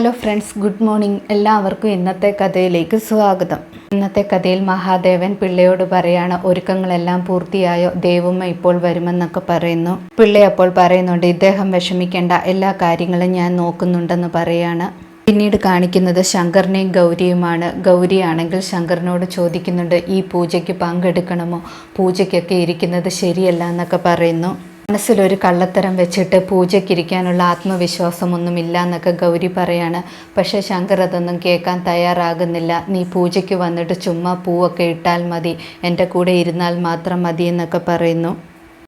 Hello friends good morning. എല്ലാവർക്കും ഇന്നത്തെ കഥയിലേക്ക് സ്വാഗതം. ഇന്നത്തെ കഥയിൽ മഹാദേവൻ പിള്ളയോട് പറയാണ് ഒരുക്കങ്ങളെല്ലാം പൂർത്തിയായോ? ദേവുമ്മ ഇപ്പോൾ വരുമെന്നൊക്കെ പറയുന്നു. പിള്ളെ അപ്പോൾ പറയുന്നുണ്ട് ഇദ്ദേഹം വിഷമിക്കേണ്ട എല്ലാ കാര്യങ്ങളും ഞാൻ നോക്കുന്നുണ്ടെന്ന് പറയാണ്. പിന്നീട് കാണിക്കുന്നത് ശങ്കറിനെയും ഗൗരിയുമാണ്. ഗൗരിയാണെങ്കിൽ ശങ്കറിനോട് ചോദിക്കുന്നുണ്ട് ഈ പൂജയ്ക്ക് പങ്കെടുക്കണമോ? പൂജയ്ക്കൊക്കെ ഇരിക്കുന്നത് ശരിയല്ല എന്നൊക്കെ പറയുന്നു. മനസ്സിലൊരു കള്ളത്തരം വെച്ചിട്ട് പൂജയ്ക്കിരിക്കാനുള്ള ആത്മവിശ്വാസമൊന്നുമില്ല എന്നൊക്കെ ഗൗരി പറയാണ്. പക്ഷേ ശങ്കർ അതൊന്നും കേൾക്കാൻ തയ്യാറാകുന്നില്ല. നീ പൂജയ്ക്ക് വന്നിട്ട് ചുമ്മാ പൂവൊക്കെ ഇട്ടാൽ മതി. എന്റെ കൂടെ ഇരുന്നാൽ മാത്രം മതി എന്നൊക്കെ പറയുന്നു.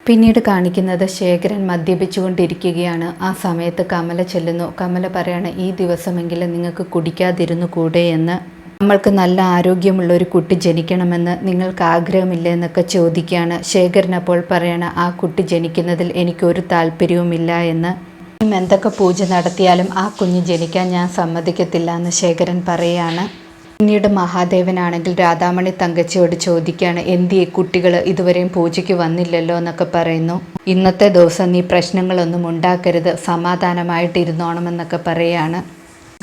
പിന്നീട് കാണിക്കുന്നത് ശേഖരൻ മദ്യപിച്ചുകൊണ്ടിരിക്കുകയാണ്. ആ സമയത്ത് കമല ചെല്ലുന്നു. കമല പറയാണ് ഈ ദിവസമെങ്കിലും നിങ്ങൾക്ക് കുടിക്കാതിരുന്നു കൂടെ എന്ന്. നമ്മൾക്ക് നല്ല ആരോഗ്യമുള്ള ഒരു കുട്ടി ജനിക്കണമെന്ന് നിങ്ങൾക്ക് ആഗ്രഹമില്ല എന്നൊക്കെ ചോദിക്കുകയാണ്. ശേഖരൻ അപ്പോൾ പറയണ ആ കുട്ടി ജനിക്കുന്നതിൽ എനിക്കൊരു താല്പര്യവുമില്ല എന്ന്. എന്തൊക്കെ പൂജ നടത്തിയാലും ആ കുഞ്ഞ് ജനിക്കാൻ ഞാൻ സമ്മതിക്കത്തില്ല എന്ന് ശേഖരൻ പറയുകയാണ് പിന്നീട് മഹാദേവനാണെങ്കിൽ രാധാമണി തങ്കച്ചിയോട് ചോദിക്കുകയാണ് എന്തിയെ കുട്ടികൾ ഇതുവരെയും പൂജയ്ക്ക് വന്നില്ലല്ലോ എന്നൊക്കെ പറയുന്നു. ഇന്നത്തെ ദിവസം നീ പ്രശ്നങ്ങളൊന്നും ഉണ്ടാക്കരുത് സമാധാനമായിട്ടിരുന്നോണമെന്നൊക്കെ പറയാണ്.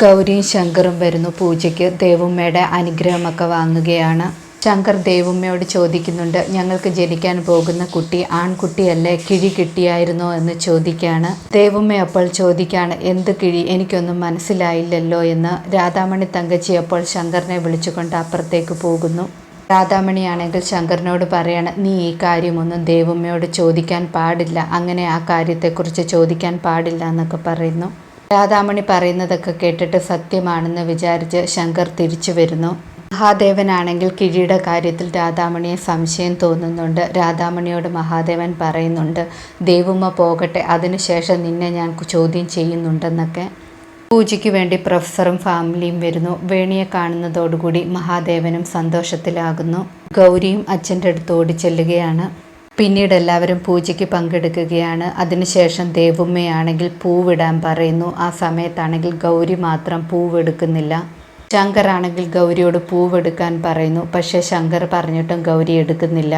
ഗൗരിയും ശങ്കറും വരുന്നു പൂജയ്ക്ക്. ദേവുമ്മയുടെ അനുഗ്രഹമൊക്കെ വാങ്ങുകയാണ്. ശങ്കർ ദേവുമ്മയോട് ചോദിക്കുന്നുണ്ട് ഞങ്ങൾക്ക് ജനിക്കാൻ പോകുന്ന കുട്ടി ആൺകുട്ടിയല്ലേ? കിഴി കിട്ടിയായിരുന്നോ? എന്ന് ചോദിക്കുകയാണ്. ദേവുമ്മ അപ്പോൾ ചോദിക്കുകയാണ് എന്ത് കിഴി? എനിക്കൊന്നും മനസ്സിലായില്ലല്ലോ എന്ന്. രാധാമണി തങ്കച്ചി അപ്പോൾ ശങ്കറിനെ വിളിച്ചുകൊണ്ട് അപ്പുറത്തേക്ക് പോകുന്നു. രാധാമണിയാണെങ്കിൽ ശങ്കറിനോട് പറയാണ് നീ ഈ കാര്യമൊന്നും ദേവുമ്മയോട് ചോദിക്കാൻ പാടില്ല. അങ്ങനെ ആ കാര്യത്തെക്കുറിച്ച് ചോദിക്കാൻ പാടില്ല എന്നൊക്കെ പറയുന്നു. രാധാമണി പറയുന്നതൊക്കെ കേട്ടിട്ട് സത്യമാണെന്ന് വിചാരിച്ച് ശങ്കർ തിരിച്ചു വരുന്നു. മഹാദേവനാണെങ്കിൽ കിഴിയുടെ കാര്യത്തിൽ രാധാമണിയെ സംശയം തോന്നുന്നുണ്ട്. രാധാമണിയോട് മഹാദേവൻ പറയുന്നുണ്ട് ദേവുമ്മ പോകട്ടെ അതിനുശേഷം നിന്നെ ഞാൻ ചോദ്യം ചെയ്യുന്നുണ്ടെന്നൊക്കെ. പൂജയ്ക്ക് വേണ്ടി പ്രൊഫസറും ഫാമിലിയും വരുന്നു. വേണിയെ കാണുന്നതോടുകൂടി മഹാദേവനും സന്തോഷത്തിലാകുന്നു. ഗൗരിയും അച്ഛന്റെ അടുത്ത് ഓടിച്ചെല്ലുകയാണ്. പിന്നീട് എല്ലാവരും പൂജയ്ക്ക് പങ്കെടുക്കുകയാണ്. അതിനുശേഷം ദേവുമ്മയാണെങ്കിൽ പൂവിടാൻ പറയുന്നു. ആ സമയത്താണെങ്കിൽ ഗൗരി മാത്രം പൂവെടുക്കുന്നില്ല. ശങ്കർ ആണെങ്കിൽ ഗൗരിയോട് പൂവെടുക്കാൻ പറയുന്നു. പക്ഷേ ശങ്കർ പറഞ്ഞിട്ടും ഗൗരി എടുക്കുന്നില്ല.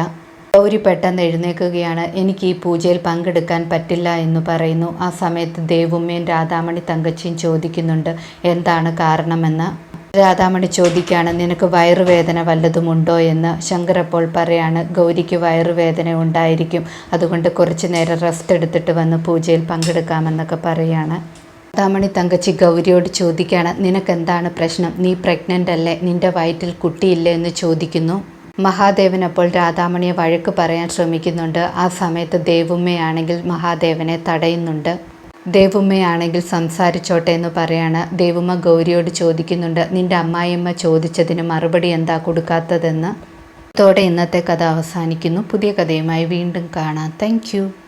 ഗൗരി പെട്ടെന്ന് എഴുന്നേൽക്കുകയാണ്. എനിക്ക് ഈ പൂജയിൽ പങ്കെടുക്കാൻ പറ്റില്ല എന്ന് പറയുന്നു. ആ സമയത്ത് ദേവുമ്മയും രാധാമണി തങ്കച്ചിയും ചോദിക്കുന്നുണ്ട്. എന്താണ് കാരണമെന്ന്? രാധാമണി ചോദിക്കുകയാണ് നിനക്ക് വയറുവേദന വല്ലതുമുണ്ടോ? എന്ന്. ശങ്കർ അപ്പോൾ പറയാണ് ഗൗരിക്ക് വയറുവേദന ഉണ്ടായിരിക്കും. അതുകൊണ്ട് കുറച്ച് നേരം റെസ്റ്റ് എടുത്തിട്ട് വന്ന് പൂജയിൽ പങ്കെടുക്കാമെന്നൊക്കെ പറയാണ്. രാധാമണി തങ്കച്ചി ഗൗരിയോട് ചോദിക്കുകയാണ് നിനക്കെന്താണ് പ്രശ്നം? നീ പ്രഗ്നന്റ് അല്ലേ? നിന്റെ വയറ്റിൽ കുട്ടിയില്ലേ? എന്ന് ചോദിക്കുന്നു. മഹാദേവൻ അപ്പോൾ രാധാമണിയെ വഴക്ക് പറയാൻ ശ്രമിക്കുന്നുണ്ട്. ആ സമയത്ത് ദേവുമ്മയാണെങ്കിൽ മഹാദേവനെ തടയുന്നുണ്ട്. ദേവുമ്മയാണെങ്കിൽ സംസാരിച്ചോട്ടെ എന്ന് പറയാണ്. ദേവുമ്മ ഗൗരിയോട് ചോദിക്കുന്നുണ്ട് നിന്റെ അമ്മായിയമ്മ ചോദിച്ചതിന് മറുപടി എന്താ കൊടുക്കാത്തതെന്ന്? ഇതോടെ ഇന്നത്തെ കഥ അവസാനിക്കുന്നു. പുതിയ കഥയുമായി വീണ്ടും കാണാം. താങ്ക്